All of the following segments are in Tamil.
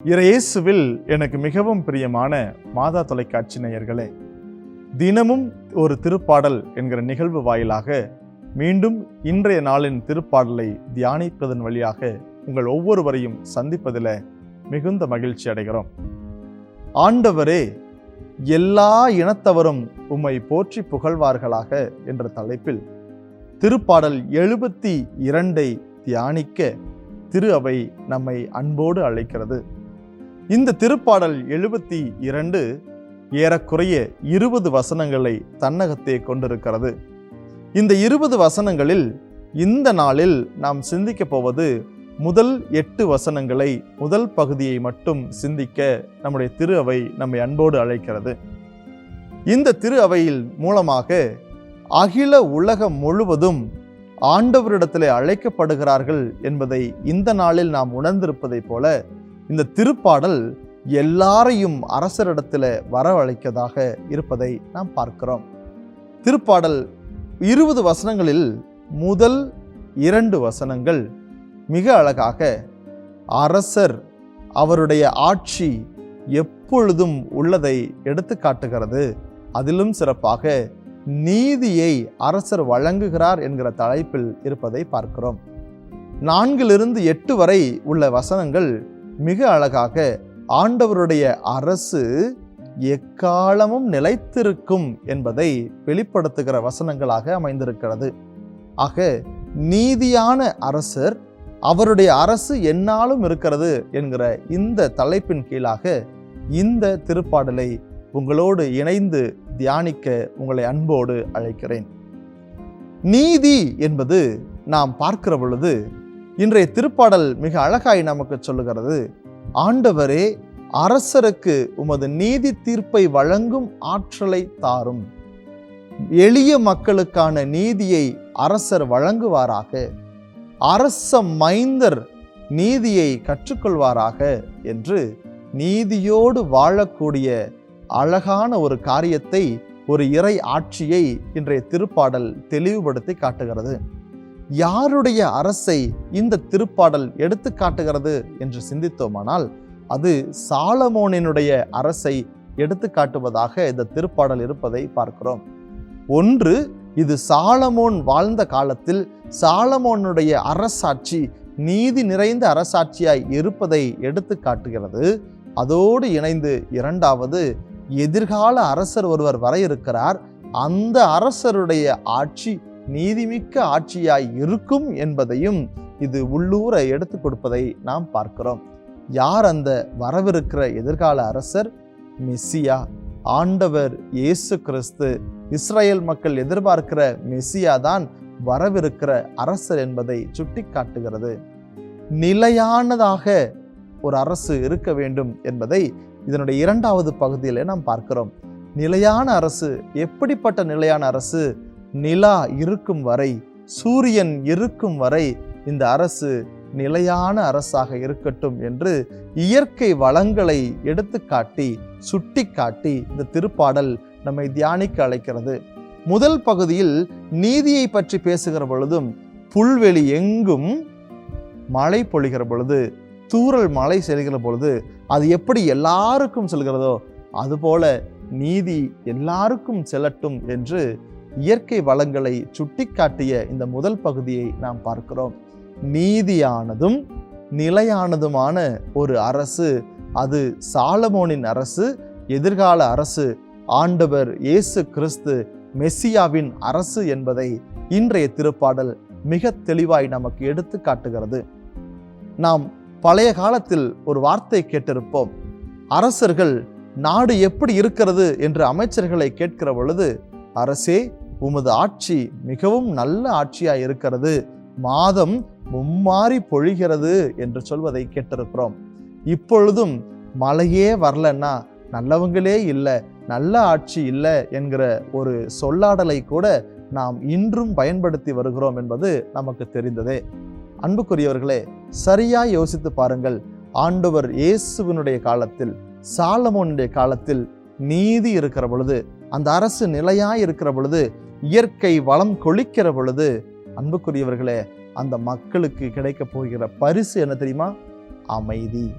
இறையேசுவில் எனக்கு மிகவும் பிரியமான மாதா தொலைக்காட்சி நேயர்களே தினமும் ஒரு திருப்பாடல் என்கிற நிகழ்வு வாயிலாக மீண்டும் இன்றைய நாளின் திருப்பாடலை தியானிப்பதன் வழியாக உங்கள் ஒவ்வொருவரையும் சந்திப்பதில் மிகுந்த மகிழ்ச்சி அடைகிறோம். ஆண்டவரே எல்லா இனத்தவரும் உம்மை போற்றி புகழ்வார்களாக என்ற தலைப்பில் திருப்பாடல் எழுபத்தி இரண்டை தியானிக்க திரு அவை நம்மை அன்போடு அழைக்கிறது. இந்த திருப்பாடல் எழுபத்தி இரண்டு ஏறக்குறைய இருபது வசனங்களை தன்னகத்தே கொண்டிருக்கிறது. இந்த இருபது வசனங்களில் இந்த நாளில் நாம் சிந்திக்க போவது முதல் எட்டு வசனங்களை முதல் பகுதியை மட்டும் சிந்திக்க நம்முடைய திரு அவை நம்மை அன்போடு அழைக்கிறது. இந்த திரு அவையில் மூலமாக அகில உலகம் முழுவதும் ஆண்டவரிடத்திலே அழைக்கப்படுகிறார்கள் என்பதை இந்த நாளில் நாம் உணர்ந்திருப்பதைப் போல இந்த திருப்பாடல் எல்லாரையும் அரசரிடத்தில் வரவழைக்கதாக இருப்பதை நாம் பார்க்கிறோம். திருப்பாடல் இருபது வசனங்களில் முதல் இரண்டு வசனங்கள் மிக அழகாக அரசர் அவருடைய ஆட்சி எப்பொழுதும் உள்ளதை எடுத்து காட்டுகிறது. அதிலும் சிறப்பாக நீதியை அரசர் வழங்குகிறார் என்கிற தலைப்பில் இருப்பதை பார்க்கிறோம். நான்கிலிருந்து எட்டு வரை உள்ள வசனங்கள் மிக அழகாக ஆண்டவருடைய அரசு எக்காலமும் நிலைத்திருக்கும் என்பதை வெளிப்படுத்துகிற வசனங்களாக அமைந்திருக்கிறது. ஆக நீதியான அரசர் அவருடைய அரசு என்னாலும் இருக்கிறது என்கிற இந்த தலைப்பின் கீழாக இந்த திருப்பாடலை உங்களோடு இணைந்து தியானிக்க உங்களை அன்போடு அழைக்கிறேன். நீதி என்பது நாம் பார்க்கிற பொழுது இன்றைய திருப்பாடல் மிக அழகாய் நமக்கு சொல்லுகிறது. ஆண்டவரே அரசருக்கு உமது நீதி தீர்ப்பை வழங்கும் ஆற்றலை தாரும். எளிய மக்களுக்கான நீதியை அரசர் வழங்குவாராக. அரச மைந்தர் நீதியை கற்றுக்கொள்வாராக என்று நீதியோடு வாழக்கூடிய அழகான ஒரு காரியத்தை ஒரு இறை ஆட்சியை இன்றைய திருப்பாடல் தெளிவுபடுத்தி காட்டுகிறது. யாருடைய அரசை இந்த திருப்பாடல் எடுத்து காட்டுகிறது என்று சிந்தித்தோமானால் அது சாலமோனினுடைய அரசை எடுத்து காட்டுவதாக இந்த திருப்பாடல் இருப்பதை பார்க்கிறோம். ஒன்று இது சாலமோன் வாழ்ந்த காலத்தில் சாலமோனுடைய அரசாட்சி நீதி நிறைந்த அரசாட்சியாய் இருப்பதை எடுத்து காட்டுகிறது. அதோடு இணைந்து இரண்டாவது எதிர்கால அரசர் ஒருவர் வர இருக்கிறார். அந்த அரசருடைய ஆட்சி நீதிமிக்க ஆட்சியாய் இருக்கும் என்பதையும் இது உள்ளூர எடுத்து கொடுப்பதை நாம் பார்க்கிறோம். யார் அந்த வரவிருக்கிற எதிர்கால அரசர்? மெஸ்ஸியா. ஆண்டவர் இயேசு கிறிஸ்து இஸ்ரேல் மக்கள் எதிர்பார்க்கிற மெஸ்ஸியா தான் வரவிருக்கிற அரசர் என்பதை சுட்டி காட்டுகிறது நிலையானதாக ஒரு அரசு இருக்க வேண்டும் என்பதை இதனுடைய இரண்டாவது பகுதியில் நாம் பார்க்கிறோம். நிலையான அரசு எப்படிப்பட்ட நிலையான அரசு? நிலா இருக்கும் வரை சூரியன் இருக்கும் வரை இந்த அரசு நிலையான அரசாக இருக்கட்டும் என்று இயற்கை வளங்களை எடுத்துக்காட்டி சுட்டி காட்டி இந்த திருப்பாடல் நம்மை தியானிக்க அழைக்கிறது. முதல் பகுதியில் நீதியை பற்றி பேசுகிற பொழுதும் புல்வெளி எங்கும் மழை பொழிகிற பொழுது தூரல் மழை செல்கிற பொழுது அது எப்படி எல்லாருக்கும் செல்கிறதோ அதுபோல நீதி எல்லாருக்கும் செல்லட்டும் என்று இயற்கை வளங்களை சுட்டிக்காட்டிய இந்த முதல் பகுதியை நாம் பார்க்கிறோம். நீதியானதும் நிலையானதுமான ஒரு அரசு அது சாலமோனின் அரசு எதிர்கால அரசு ஆண்டவர் இயேசு கிறிஸ்து மெஸ்ஸியாவின் அரசு என்பதை இன்றைய திருப்பாடல் மிக தெளிவாய் நமக்கு எடுத்து காட்டுகிறது. நாம் பழைய காலத்தில் ஒரு வார்த்தை கேட்டிருப்போம். அரசர்கள் நாடு எப்படி இருக்கிறது? என்று அமைச்சர்களை கேட்கிற பொழுது அரசே உமது ஆட்சி மிகவும் நல்ல ஆட்சியாக இருக்கிறது. மாதம் மும்மாறி பொழிகிறது என்று சொல்வதை கேட்டிருக்கிறோம். இப்பொழுதும் மழையே வரலன்னா நல்லவங்களே இல்லை நல்ல ஆட்சி இல்லை என்கிற ஒரு சொல்லாடலை கூட நாம் இன்றும் பயன்படுத்தி வருகிறோம் என்பது நமக்கு தெரிந்ததே. அன்புக்குரியவர்களே சரியா யோசித்து பாருங்கள். ஆண்டவர் இயேசுவினுடைய காலத்தில் சாலமோனுடைய காலத்தில் நீதி இருக்கிற பொழுது அந்த அரசு நிலையாய் இருக்கிற பொழுது இயற்கை வளம் கொளிக்கிற பொழுது அன்புக்குரியவர்களே அந்த மக்களுக்கு கிடைக்க போகிற பரிசு என்ன தெரியுமா? அமைதி.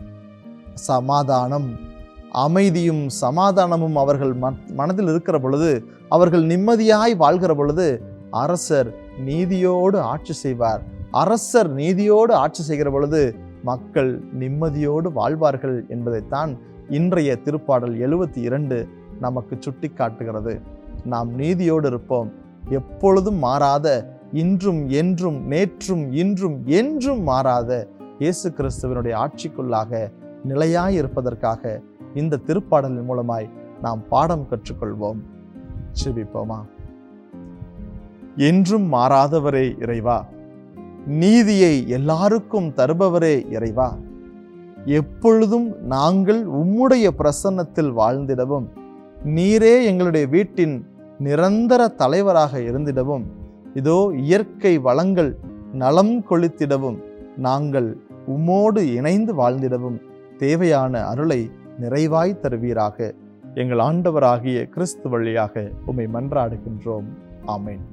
சமாதானம். அமைதியும் சமாதானமும் அவர்கள் ம- மனதில் இருக்கிற பொழுது அவர்கள் நிம்மதியாய் வாழ்கிற பொழுது அரசர் நீதியோடு ஆட்சி செய்வார். அரசர் நீதியோடு ஆட்சி செய்கிற பொழுது மக்கள் நிம்மதியோடு வாழ்வார்கள் என்பதைத்தான் இன்றைய திருப்பாடல் எழுபத்தி இரண்டு நமக்கு சுட்டி காட்டுகிறது நாம் நீதியோடு இருப்போம். எப்பொழுதும் மாறாத இன்றும் என்றும் நேற்றும் இன்றும் என்றும் மாறாத இயேசு கிறிஸ்துவனுடைய ஆட்சிக்குள்ளாக நிலையாய் இருப்பதற்காக இந்த திருப்பாடலின் மூலமாய் நாம் பாடம் கற்றுக்கொள்வோம். சிபிப்போமா என்றும் மாறாதவரே இறைவா நீதியை எல்லாருக்கும் தருபவரே இறைவா எப்பொழுதும் நாங்கள் உம்முடைய பிரசன்னத்தில் வாழ்ந்திடவும் நீரே எங்களுடைய வீட்டின் நிரந்தர தலைவராக இருந்திடவும் இதோ இயற்கை வளங்கள் நலம் கொளித்திடவும் நாங்கள் உம்மோடு இணைந்து வாழ்ந்திடவும் தேவையான அருளை நிறைவாய் தருவீராக. எங்கள் ஆண்டவராகிய கிறிஸ்து வழியாக உம்மை மன்றாடுகின்றோம். ஆமேன்.